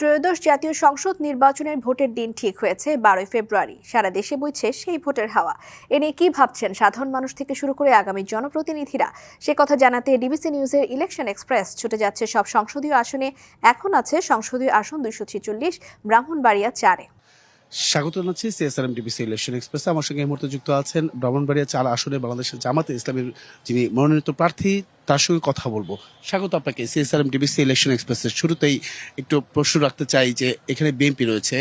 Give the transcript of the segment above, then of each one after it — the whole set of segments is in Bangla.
ত্রয়োদশ জাতীয় সংসদ নির্বাচনের ভোটের দিন ঠিক হয়েছে, বারোই ফেব্রুয়ারি। সারা দেশে বইছে সেই ভোটের হাওয়া। এ নিয়ে কি ভাবছেন সাধারণ মানুষ থেকে শুরু করে আগামী জনপ্রতিনিধিরা? সে কথা জানাতে ডিবিসি নিউজের ইলেকশন এক্সপ্রেস ছুটে যাচ্ছে সব সংসদীয় আসনে। এখন আছে সংসদীয় আসন দুইশো ছেচল্লিশ, ব্রাহ্মণবাড়িয়া চারে। স্বাগত জানাচ্ছি সিএসআরএম ডিবিসি ইলেকশন এক্সপ্রেস। আমার সঙ্গে এই মুহূর্তে যুক্ত আছেন ব্রাহ্মণবাড়িয়া চার আসনে বাংলাদেশের জামাতে ইসলামের যিনি মনোনীত প্রার্থী, তার সঙ্গে কথা বলব। স্বাগত আপনাকে সিএসআরএম ডিবিসি ইলেকশন এক্সপ্রেসের শুরুতেই একটু প্রশ্ন রাখতে চাই যে, এখানে বিএনপি রয়েছে,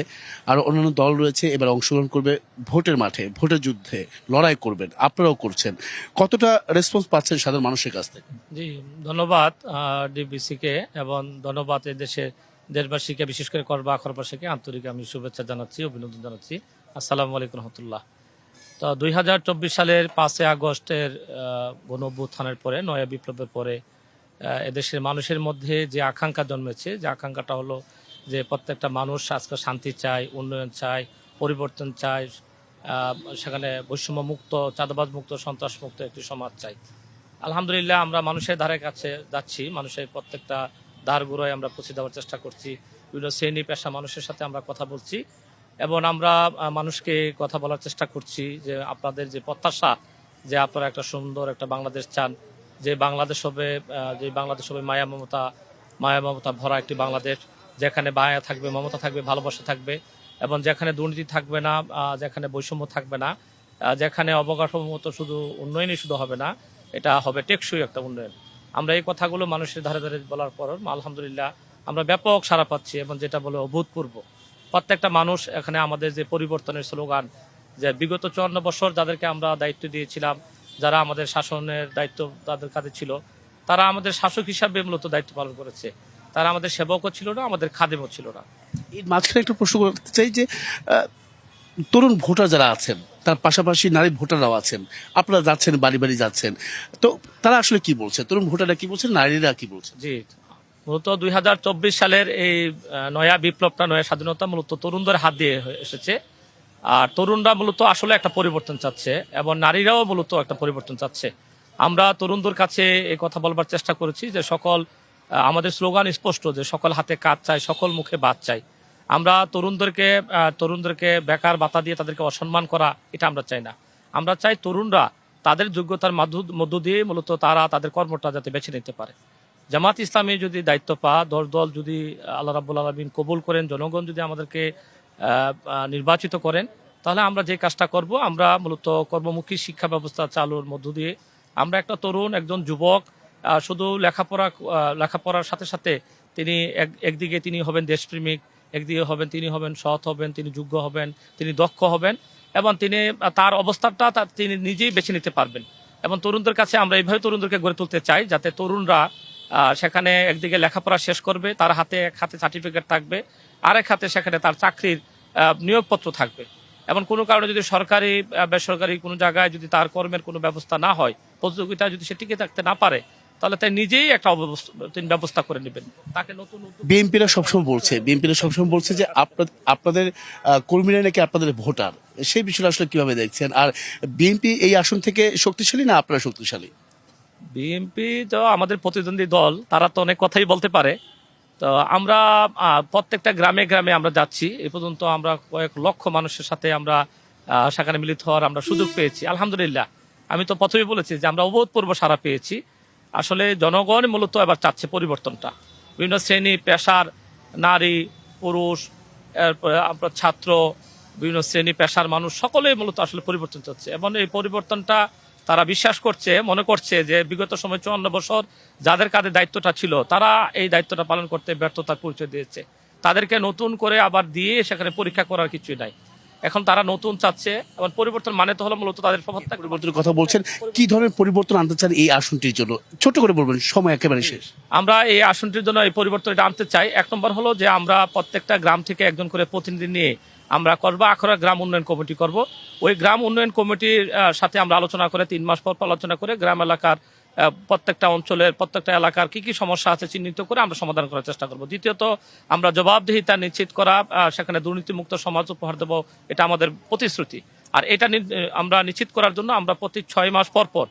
আর অন্যান্য দল রয়েছে, এবার অংশগ্রহণ করবে ভোটের মাঠে, ভোটের যুদ্ধে লড়াই করবেন, আপনারাও করছেন। কতটা রেসপন্স পাচ্ছেন সাধারণ মানুষের কাছ থেকে? জি, ধন্যবাদ ডিবিসিকে এবং ধন্যবাদ এই দেশের দেশবাসীকে, বিশেষ করে করবা খরবাসীকে আন্তরিক আমি শুভেচ্ছা জানাচ্ছি, অভিনন্দন জানাচ্ছি। আসসালামু আলাইকুম রহমতুল্লাহ। তো দুই হাজার চব্বিশ সালের পাঁচই আগস্টের গণ অভ্যুত্থানের পরে, নয়া বিপ্লবের পরে এদেশের মানুষের মধ্যে যে আকাঙ্ক্ষা জন্মেছে, যে আকাঙ্ক্ষাটা হলো যে প্রত্যেকটা মানুষ আজকে শান্তি চায়, উন্নয়ন চায়, পরিবর্তন চায় সেখানে বৈষম্য মুক্ত চাঁদাবাদ মুক্ত সন্ত্রাস মুক্ত একটি সমাজ চাই আলহামদুলিল্লাহ আমরা মানুষের ধারে কাছে যাচ্ছি, মানুষের প্রত্যেকটা দ্বার গুড়ায় আমরা পৌঁছে দেওয়ার চেষ্টা করছি। বিভিন্ন শ্রেণি, পেশা মানুষের সাথে আমরা কথা বলছি এবং আমরা মানুষকে কথা বলার চেষ্টা করছি যে আপনাদের যে প্রত্যাশা যে আপনারা একটা সুন্দর একটা বাংলাদেশ চান, যে বাংলাদেশ হবে যে বাংলাদেশ হবে মায়া মমতা মায়া মমতা ভরা একটি বাংলাদেশ, যেখানে মায়া থাকবে, মমতা থাকবে, ভালোবাসা থাকবে এবং যেখানে দুর্নীতি থাকবে না যেখানে বৈষম্য থাকবে না যেখানে যেখানে মতো শুধু উন্নয়নই শুধু হবে না, এটা হবে টেকসই একটা উন্নয়ন। আমরা এই কথাগুলো মানুষের ধারে ধারে বলার পর আলহামদুলিল্লাহ, আমরা ব্যাপক সাড়া পাচ্ছি এবং যেটা বলে অভূতপূর্ব। প্রত্যেকটা মানুষ এখানে আমাদের যে পরিবর্তনের স্লোগান, যে বিগত চুয়ান্ন বছর যাদেরকে আমরা দায়িত্ব দিয়েছিলাম, যারা আমাদের শাসনের দায়িত্ব তাদের কাছে ছিল, তারা আমাদের শাসক হিসাবে মূলত দায়িত্ব পালন করেছে। তারা আমাদের সেবকও ছিল না, আমাদের খাদেমও ছিল না। এর মাঝখানে একটা প্রশ্ন করতে চাই যে তরুণ ভোটার যারা আছেন তার পাশাপাশি নারী ভোটাররাও আছেন। আপনারা যাচ্ছেন, বাড়ি বাড়ি যাচ্ছেন। তো তারা আসলে কি বলছে? তরুণ ভোটাররা কি বলছেন নারীরা কি বলছে? জি, মূলত দুই হাজার চব্বিশ সালের এই নয়া বিপ্লবটা, নয়া স্বাধীনতা মূলত তরুণদের হাত দিয়ে এসেছে। আর তরুণরা মূলত আসলে একটা পরিবর্তন চাচ্ছে এবং নারীরাও মূলত একটা পরিবর্তন চাচ্ছে। আমরা তরুণদের কাছে এই কথা বলবার চেষ্টা করেছি যে সকল আমাদের স্লোগান স্পষ্ট যে সকল হাতে কাজ চাই, সকল মুখে বাদ চাই। আমরা তরুণদেরকে তরুণদেরকে বেকার বাতা দিয়ে তাদেরকে অসম্মান করা, এটা আমরা চাই না। আমরা চাই তরুণরা তাদের যোগ্যতার মাধ্য- দিয়ে মূলত তারা তাদের কর্মটা যাতে বেছে নিতে পারে। জামাত ইসলামী যদি দায়িত্ব পা দল দল যদি আল্লাহ রাবুল আলমিন কবুল করেন, জনগণ যদি আমাদেরকে নির্বাচিত করেন, তাহলে আমরা যে কাজটা করব, আমরা মূলত কর্মমুখী শিক্ষা ব্যবস্থা চালুর মধ্য দিয়ে আমরা একটা তরুণ, একজন যুবক শুধু লেখাপড়া লেখাপড়ার সাথে সাথে তিনি এক- একদিকে তিনি হবেন দেশপ্রেমিক একদিকে হবেন, তিনি হবেন, সৎ হবেন, তিনি যোগ্য হবেন, তিনি দক্ষ হবেন, এবং তিনি, তার অবস্থাটা তিনি নিজেই বেছে নিতে পারবেন। এবং তরুণদের কাছে আমরা এইভাবে তরুণদেরকে গড়ে তুলতে চাই, যাতে তরুণরা সেখানে একদিকে লেখাপড়া শেষ করবে, তার হাতে এক হাতে সার্টিফিকেট থাকবে, আরেক হাতে সেখানে তার চাকরির নিয়োগপত্র থাকবে। এবং কোনো কারণে যদি সরকারি বেসরকারি কোনো জায়গায় যদি তার কর্মের কোনো ব্যবস্থা না হয় প্রতিযোগিতা যদি সে টিকে থাকতে না পারে তাহলে তাই নিজেই একটা অব্যবস্থা- তিনি ব্যবস্থা করে নেবেন। তাকে নতুন বিএনপিরা সবসময় বলছে বিএনপিরা সবসময় বলছে যে আপনাদের কর্মীরা নাকি আপনাদের ভোটার। সেই বিষয়টা আসলে কীভাবে দেখছেন? আর বিএনপি এই আসন থেকে শক্তিশালী না আপনারা শক্তিশালী? বিএনপি তো আমাদের প্রতিদ্বন্দ্বী দল তারা তো অনেক কথাই বলতে পারে। তো আমরা প্রত্যেকটা গ্রামে গ্রামে আমরা যাচ্ছি। এ পর্যন্ত আমরা কয়েক লক্ষ মানুষের সাথে আমরা সেখানে মিলিত হওয়ার আমরা সুযোগ পেয়েছি। আলহামদুলিল্লাহ। আমি তো প্রথমেই বলেছি যে আমরা অভূতপূর্ব সারা পেয়েছি। আসলে জনগণ মূলত এবার চাচ্ছে পরিবর্তনটা। বিভিন্ন শ্রেণি, পেশার, নারী, পুরুষ আপনার ছাত্র, বিভিন্ন শ্রেণি, পেশার মানুষ, সকলেই মূলত আসলে পরিবর্তন চাচ্ছে। এবং এই পরিবর্তনটা তারা বিশ্বাস করছে, মনে করছে যে বিগত সময় চুয়ান্ন বছর যাদের কাঁধে দায়িত্বটা ছিল, তারা এই দায়িত্বটা পালন করতে ব্যর্থতার পরিচয় দিয়েছে। তাদেরকে নতুন করে আবার দিয়ে সেখানে পরীক্ষা করার কিছুই নাই। এখন তারা নতুন চাচ্ছে এবং পরিবর্তন মানে তো হলো মূলত তাদের প্রভাবটা পরিবর্তনের কথা বলছেন কি ধরনের পরিবর্তন আনতে চান এই আসনটির জন্য? ছোট করে বলবেন সময় একেবারে শেষ। আমরা এই আসনটির জন্য এই পরিবর্তন এটা আনতে চাই। এক নম্বর হলো যে আমরা প্রত্যেকটা গ্রাম থেকে একজন করে প্রতিনিধি নিয়ে আমরা করব, আখড়া গ্রাম উন্নয়ন কমিটি করব। ওই গ্রাম উন্নয়ন কমিটির সাথে আমরা আলোচনা করে তিন মাস পর আলোচনা করে গ্রাম এলাকার প্রত্যেকটা অঞ্চলের, প্রত্যেকটা এলাকার কি কি সমস্যা আছে চিহ্নিত করে আমরা সমাধান করার চেষ্টা করব। দ্বিতীয়ত, আমরা জবাবদিহিতা নিশ্চিত করা সেখানে দুর্নীতিমুক্ত সমাজ উপহার দেব, এটা আমাদের প্রতিশ্রুতি। আর এটা আমরা নিশ্চিত করার জন্য আমরা প্রতি ছয় মাস পর পর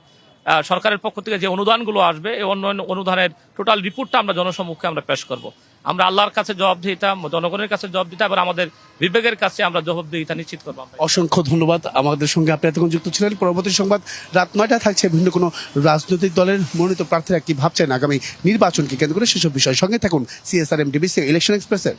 সরকারের পক্ষ থেকে যে অনুদানগুলো আসবে, এই উন্নয়ন অনুদানের টোটাল রিপোর্টটা আমরা জনসম্মুখে আমরা পেশ করব। আমরা আল্লাহর কাছে জবাব দিতাম জনগণের কাছে জবাব দিতাম এবং আমাদের বিবেকের কাছে আমরা জবাবদিহিতা নিশ্চিত করব অসংখ্য ধন্যবাদ। আমাদের সঙ্গে আপনি এতক্ষণ যুক্ত ছিলেন। পরবর্তী সংবাদ রাত নয়টা থাকছে। ভিন্ন কোনো রাজনৈতিক দলের মনোনীত প্রার্থীরা কি ভাবছেন আগামী নির্বাচনকে কেন্দ্র করে? সেসব বিষয় সঙ্গে থাকুন সিএসআরএম ডিবিসি ইলেকশন এক্সপ্রেসের।